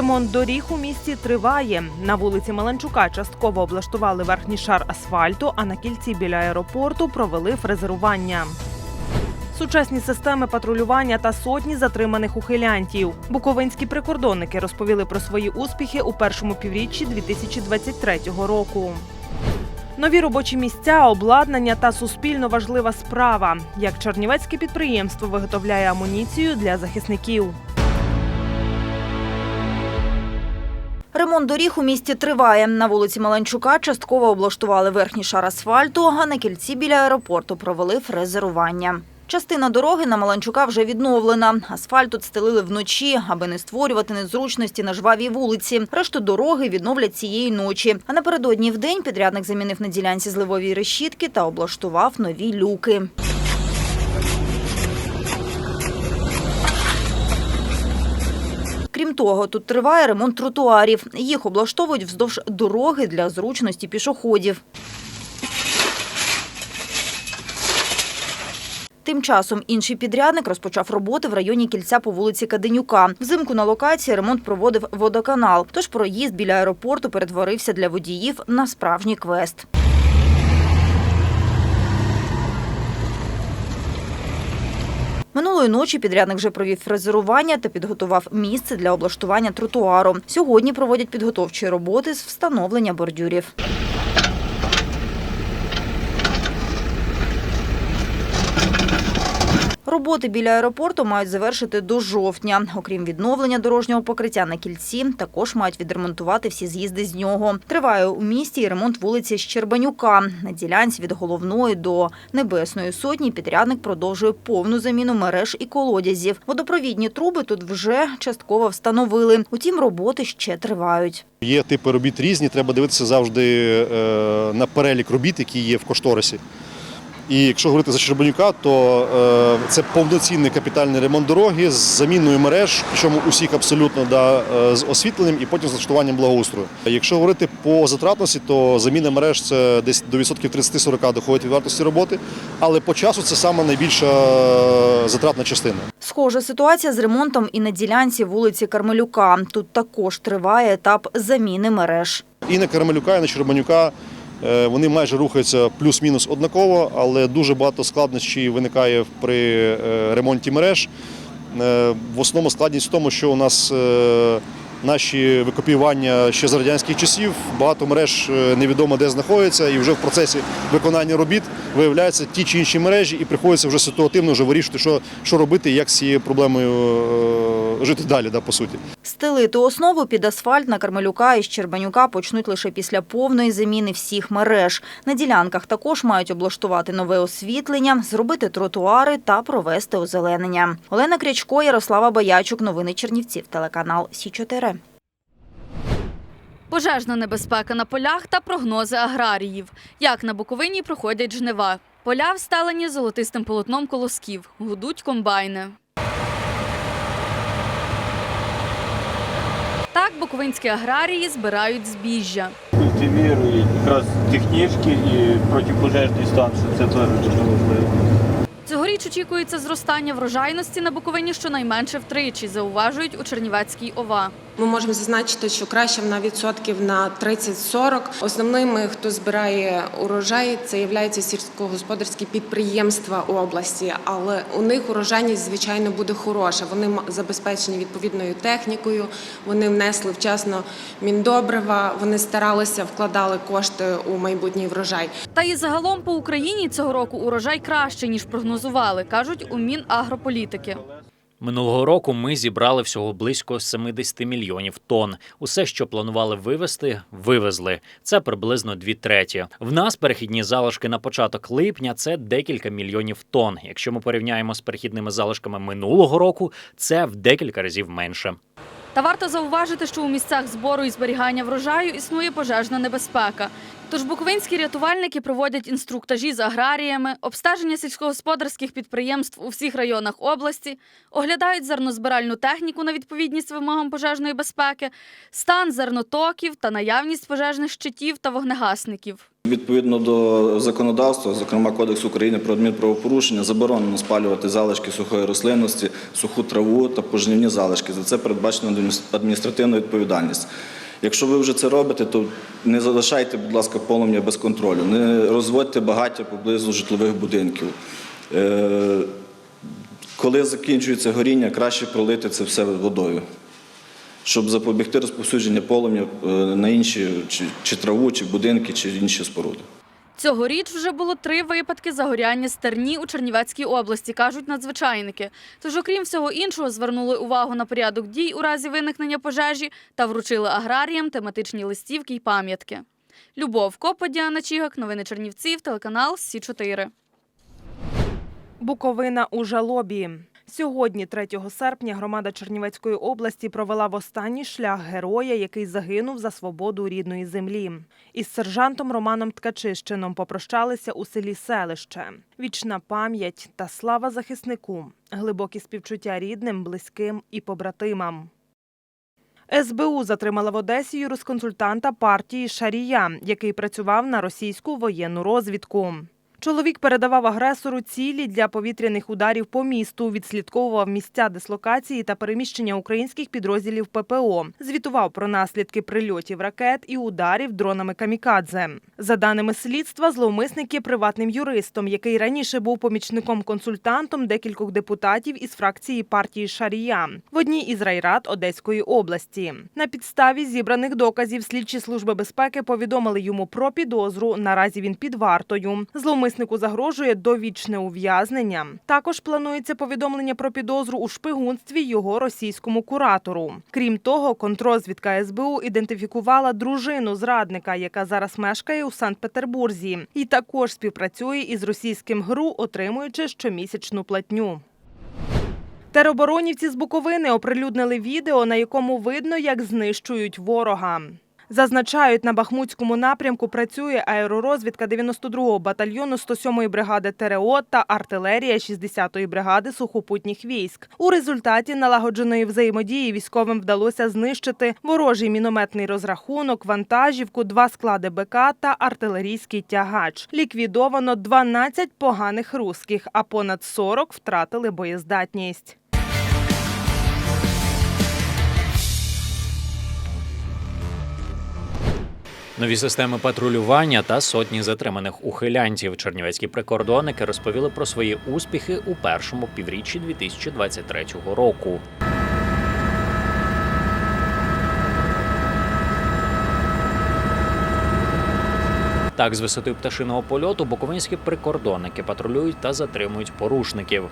Ремонт доріг у місті триває. На вулиці Маланчука частково облаштували верхній шар асфальту, а на кільці біля аеропорту провели фрезерування. Сучасні системи патрулювання та сотні затриманих ухилянтів. Буковинські прикордонники розповіли про свої успіхи у першому півріччі 2023 року. Нові робочі місця, обладнання та суспільно важлива справа. Як чернівецьке підприємство виготовляє амуніцію для захисників. Ремонт доріг у місті триває. На вулиці Маланчука частково облаштували верхній шар асфальту, а на кільці біля аеропорту провели фрезерування. Частина дороги на Маланчука вже відновлена. Асфальт тут стелили вночі, аби не створювати незручності на жвавій вулиці. Решту дороги відновлять цієї ночі. А напередодні в день підрядник замінив на ділянці зливові решітки та облаштував нові люки. Того, тут триває ремонт тротуарів. Їх облаштовують вздовж дороги для зручності пішоходів. Тим часом інший підрядник розпочав роботи в районі кільця по вулиці Каденюка. Взимку на локації ремонт проводив водоканал, тож проїзд біля аеропорту перетворився для водіїв на справжній квест. Минулої ночі підрядник вже провів фрезерування та підготував місце для облаштування тротуару. Сьогодні проводять підготовчі роботи з встановлення бордюрів. Роботи біля аеропорту мають завершити до жовтня. Окрім відновлення дорожнього покриття на кільці, також мають відремонтувати всі з'їзди з нього. Триває у місті і ремонт вулиці Щербанюка. На ділянці від головної до Небесної сотні підрядник продовжує повну заміну мереж і колодязів. Водопровідні труби тут вже частково встановили. Утім, роботи ще тривають. Є типи робіт різні, треба дивитися завжди е, на перелік робіт, які є в кошторисі. І якщо говорити за Щербанюка, то е, це повноцінний капітальний ремонт дороги з заміною мереж, причому усіх абсолютно да, е, з освітленням і потім з влаштуванням благоустрою. Якщо говорити по затратності, то заміна мереж це десь до відсотків 30-40 доходить від вартості роботи, але по часу це саме найбільша е, затратна частина. Схожа ситуація з ремонтом і на ділянці вулиці Кармелюка. Тут також триває етап заміни мереж. І на Кармелюка, і на Щербанюка вони майже рухаються плюс-мінус однаково, але дуже багато складнощів виникає при е, ремонті мереж. Е, В основному складність в тому, що у нас е, наші викопіювання ще з радянських часів, багато мереж е, невідомо де знаходяться, і вже в процесі виконання робіт виявляються ті чи інші мережі, і приходиться вже ситуативно вже вирішити, що, що робити як з цією проблемою е, жити далі, да, по суті. Стелити основу під асфальт на Кармелюка і Щербанюка почнуть лише після повної заміни всіх мереж. На ділянках також мають облаштувати нове освітлення, зробити тротуари та провести озеленення. Олена Крячко, Ярослава Боячук. Новини Чернівців. Телеканал Сі 4 Пожежна небезпека на полях та прогнози аграріїв. Як на Буковині проходять жнива. Поля встелені золотистим полотном колосків. Гудуть комбайни. Так буковинські аграрії збирають збіжжя. культивірують якраз технічки і протипожежний стан, що це теж дуже важливо. Цьогоріч очікується зростання врожайності на Буковині щонайменше втричі, зауважують у Чернівецькій ОВА. Ми можемо зазначити, що краще на відсотків на 30-40. Основними, хто збирає урожай, це являються сільськогосподарські підприємства області, але у них урожайність, звичайно, буде хороша. Вони забезпечені відповідною технікою, вони внесли вчасно міндобрива, вони старалися, вкладали кошти у майбутній врожай. Та і загалом по Україні цього року урожай краще, ніж прогнозували, кажуть у Мінагрополітики. Минулого року ми зібрали всього близько 70 мільйонів тонн. Усе, що планували вивезти, вивезли. Це приблизно дві треті. В нас перехідні залишки на початок липня це декілька мільйонів тонн. Якщо ми порівняємо з перехідними залишками минулого року, це в декілька разів менше. Та варто зауважити, що у місцях збору і зберігання врожаю існує пожежна небезпека. Тож буковинські рятувальники проводять інструктажі з аграріями, обстеження сільськогосподарських підприємств у всіх районах області, оглядають зернозбиральну техніку на відповідність вимогам пожежної безпеки, стан зернотоків та наявність пожежних щитів та вогнегасників. Відповідно до законодавства, зокрема Кодексу України про адмінправопорушення, заборонено спалювати залишки сухої рослинності, суху траву та пожнівні залишки. За це передбачена адміністративна відповідальність. Якщо ви вже це робите, то не залишайте, будь ласка, полум'я без контролю, не розводьте багаття поблизу житлових будинків. Е, Коли закінчується горіння, краще пролити це все водою щоб запобігти розповсюдження полум'я е, на інші чи, чи траву, чи будинки, чи інші споруди. Цьогоріч вже було три випадки загоряння стерні у Чернівецькій області, кажуть надзвичайники. Тож, окрім всього іншого, звернули увагу на порядок дій у разі виникнення пожежі та вручили аграріям тематичні листівки й пам'ятки. Любов Копа, Діана Чігак, новини Чернівців, телеканал Сі 4 Буковина у жалобі. Сьогодні, 3 серпня, громада Чернівецької області провела в останній шлях героя, який загинув за свободу рідної землі. Із сержантом Романом Ткачищином попрощалися у селі Селище. Вічна пам'ять та слава захиснику, глибокі співчуття рідним, близьким і побратимам. СБУ затримала в Одесі юрисконсультанта партії Шарія, який працював на російську воєнну розвідку. Чоловік передавав агресору цілі для повітряних ударів по місту, відслідковував місця дислокації та переміщення українських підрозділів ППО, звітував про наслідки прильотів ракет і ударів дронами камікадзе. За даними слідства, зловмисник є приватним юристом, який раніше був помічником-консультантом декількох депутатів із фракції партії Шарія в одній із райрад Одеської області. На підставі зібраних доказів слідчі служби безпеки повідомили йому про підозру. Наразі він під вартою. Зловмиснику загрожує довічне ув'язнення. Також планується повідомлення про підозру у шпигунстві його російському куратору. Крім того, контрозвідка СБУ ідентифікувала дружину зрадника, яка зараз мешкає у Санкт-Петербурзі, і також співпрацює із російським ГРУ, отримуючи щомісячну платню. Тероборонівці з Буковини оприлюднили відео, на якому видно, як знищують ворога. Зазначають, на Бахмутському напрямку працює аеророзвідка 92-го батальйону 107-ї бригади ТРО та артилерія 60-ї бригади сухопутніх військ. У результаті налагодженої взаємодії військовим вдалося знищити ворожий мінометний розрахунок, вантажівку, два склади БК та артилерійський тягач. Ліквідовано 12 поганих русських, а понад 40 втратили боєздатність. Нові системи патрулювання та сотні затриманих ухилянтів. Чернівецькі прикордонники розповіли про свої успіхи у першому півріччі 2023 року. Так, з висоти пташиного польоту буковинські прикордонники патрулюють та затримують порушників.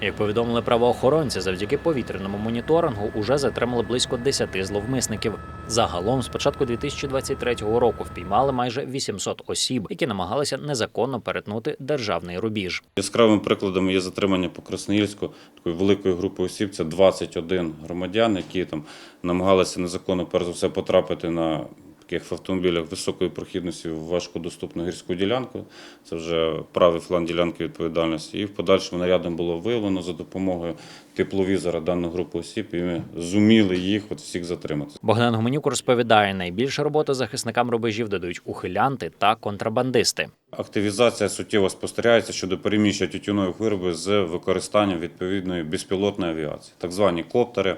Як повідомили правоохоронці, завдяки повітряному моніторингу уже затримали близько 10 зловмисників. Загалом, з початку 2023 року, впіймали майже 800 осіб, які намагалися незаконно перетнути державний рубіж. Яскравим прикладом є затримання по Красноїльську такої великої групи осіб. Це 21 громадян, які там намагалися незаконно перш за все потрапити на таких автомобілях високої прохідності в важкодоступну гірську ділянку. Це вже правий фланг ділянки відповідальності. І в подальшому нарядом було виявлено за допомогою тепловізора дану групу осіб, і ми зуміли їх от всіх затримати. Богдан Гуменюк розповідає, найбільше роботи захисникам рубежів додають ухилянти та контрабандисти. Активізація суттєво спостерігається щодо переміщення тютюнових виробів з використанням відповідної безпілотної авіації, так звані коптери.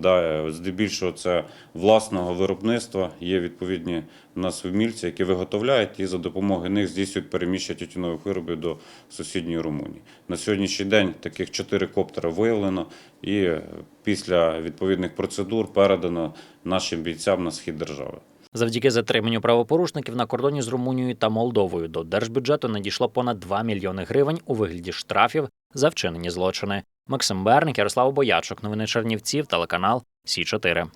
Да, здебільшого це власного виробництва. Є відповідні нас вмільці, які виготовляють і за допомогою них здійснюють переміщення тютюнових виробів до сусідньої Румунії. На сьогоднішній день таких чотири коптера виявлено і після відповідних процедур передано нашим бійцям на схід держави. Завдяки затриманню правопорушників на кордоні з Румунією та Молдовою до держбюджету надійшло понад 2 мільйони гривень у вигляді штрафів за вчинені злочини. Максим Берник, Ярослав Боячок, новини Чернівців, телеканал Сі 4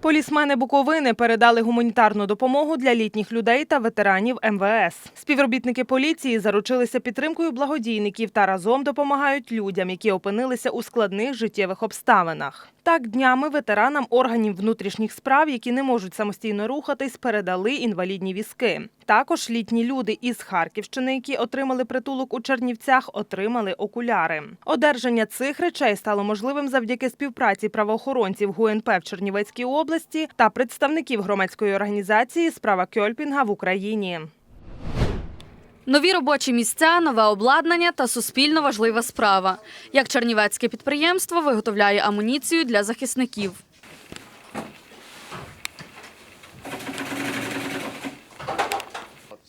Полісмени Буковини передали гуманітарну допомогу для літніх людей та ветеранів МВС. Співробітники поліції заручилися підтримкою благодійників та разом допомагають людям, які опинилися у складних життєвих обставинах. Так, днями ветеранам органів внутрішніх справ, які не можуть самостійно рухатись, передали інвалідні візки. Також літні люди із Харківщини, які отримали притулок у Чернівцях, отримали окуляри. Одержання цих речей стало можливим завдяки співпраці правоохоронців ГУНП в Чернівецькій області та представників громадської організації Справа Кьольпінга в Україні. Нові робочі місця, нове обладнання та суспільно важлива справа. Як чернівецьке підприємство виготовляє амуніцію для захисників.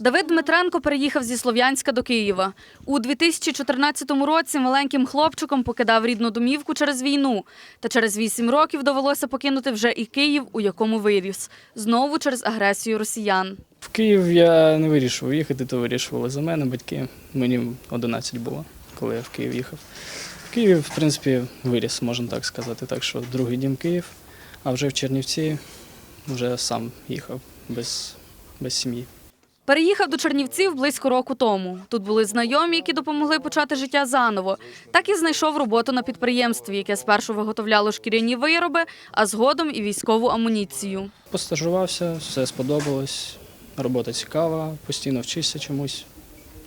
Давид Дмитренко переїхав зі Слов'янська до Києва. У 2014 році маленьким хлопчиком покидав рідну домівку через війну. Та через вісім років довелося покинути вже і Київ, у якому виріс. Знову через агресію росіян. В Київ я не вирішував їхати, то вирішували за мене батьки. Мені 11 було, коли я в Київ їхав. В Києві, в принципі, виріс, можна так сказати. Так що другий дім Київ, а вже в Чернівці вже сам їхав без, без сім'ї. Переїхав до Чернівців близько року тому. Тут були знайомі, які допомогли почати життя заново. Так і знайшов роботу на підприємстві, яке спершу виготовляло шкіряні вироби, а згодом і військову амуніцію. Постажувався, все сподобалось. Робота цікава, постійно вчишся чомусь.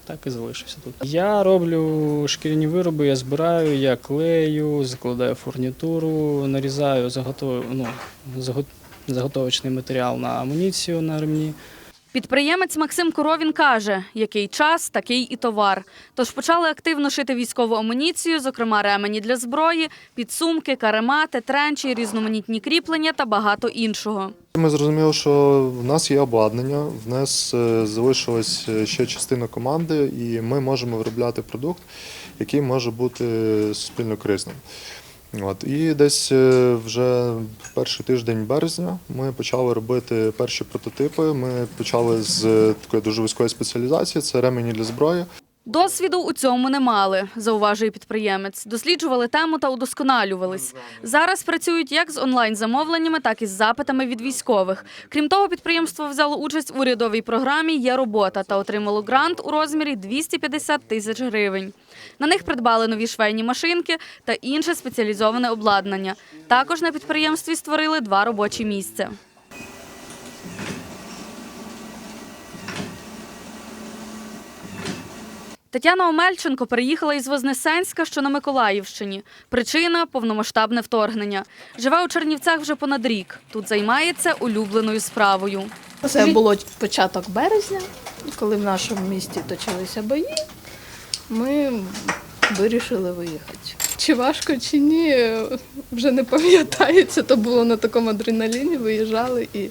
Так і залишився тут. Я роблю шкіряні вироби, я збираю, я клею, закладаю фурнітуру, нарізаю заготов... ну, заготовочний матеріал на амуніцію на ремні. Підприємець Максим Коровін каже, який час, такий і товар. Тож почали активно шити військову амуніцію, зокрема ремені для зброї, підсумки, каремати, тренчі, різноманітні кріплення та багато іншого. Ми зрозуміли, що в нас є обладнання, в нас е, залишилась е, ще частина команди, і ми можемо виробляти продукт, який може бути суспільно корисним. От. І десь е, вже перший тиждень березня ми почали робити перші прототипи. Ми почали з е, такої дуже вузької спеціалізації це ремені для зброї. Досвіду у цьому не мали, зауважує підприємець. Досліджували тему та удосконалювались. Зараз працюють як з онлайн-замовленнями, так і з запитами від військових. Крім того, підприємство взяло участь в урядовій програмі Є робота та отримало грант у розмірі 250 тисяч гривень. На них придбали нові швейні машинки та інше спеціалізоване обладнання. Також на підприємстві створили два робочі місця. Тетяна Омельченко переїхала із Вознесенська, що на Миколаївщині. Причина повномасштабне вторгнення. Живе у Чернівцях вже понад рік. Тут займається улюбленою справою. Це було початок березня, коли в нашому місті точилися бої. Ми вирішили виїхати. Чи важко, чи ні, вже не пам'ятається. То було на такому адреналіні, виїжджали і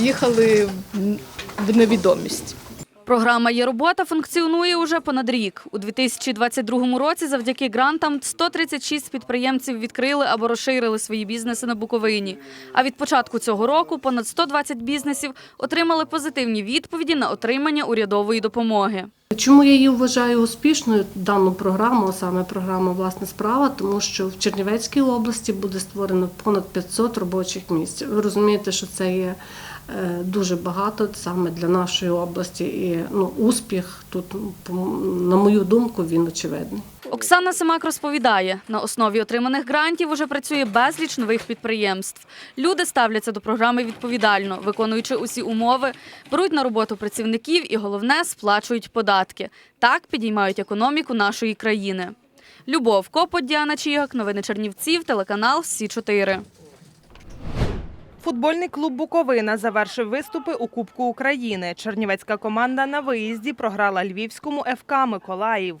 їхали в- невідомість. Програма «Є робота» функціонує уже понад рік. У 2022 році завдяки грантам 136 підприємців відкрили або розширили свої бізнеси на Буковині. А від початку цього року понад 120 бізнесів отримали позитивні відповіді на отримання урядової допомоги. Чому я її вважаю успішною дану програму, саме програму Власна справа, тому що в Чернівецькій області буде створено понад 500 робочих місць. Ви розумієте, що це є дуже багато саме для нашої області, і ну успіх тут, на мою думку, він очевидний. Оксана Семак розповідає, на основі отриманих грантів уже працює безліч нових підприємств. Люди ставляться до програми відповідально, виконуючи усі умови, беруть на роботу працівників і, головне, сплачують податки. Так підіймають економіку нашої країни. Любов Копот, Діана Чігак, новини Чернівців, телеканал Сі 4 Футбольний клуб Буковина завершив виступи у Кубку України. Чернівецька команда на виїзді програла львівському ФК Миколаїв.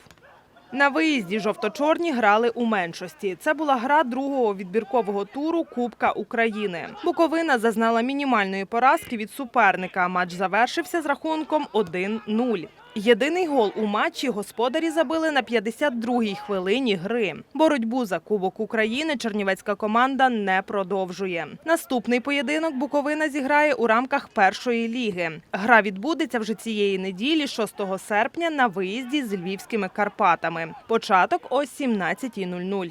На виїзді жовто-чорні грали у меншості. Це була гра другого відбіркового туру Кубка України. Буковина зазнала мінімальної поразки від суперника. Матч завершився з рахунком 1-0. Єдиний гол у матчі господарі забили на 52-й хвилині гри. Боротьбу за Кубок України чернівецька команда не продовжує. Наступний поєдинок Буковина зіграє у рамках першої ліги. Гра відбудеться вже цієї неділі, 6 серпня, на виїзді з львівськими Карпатами. Початок о 17.00.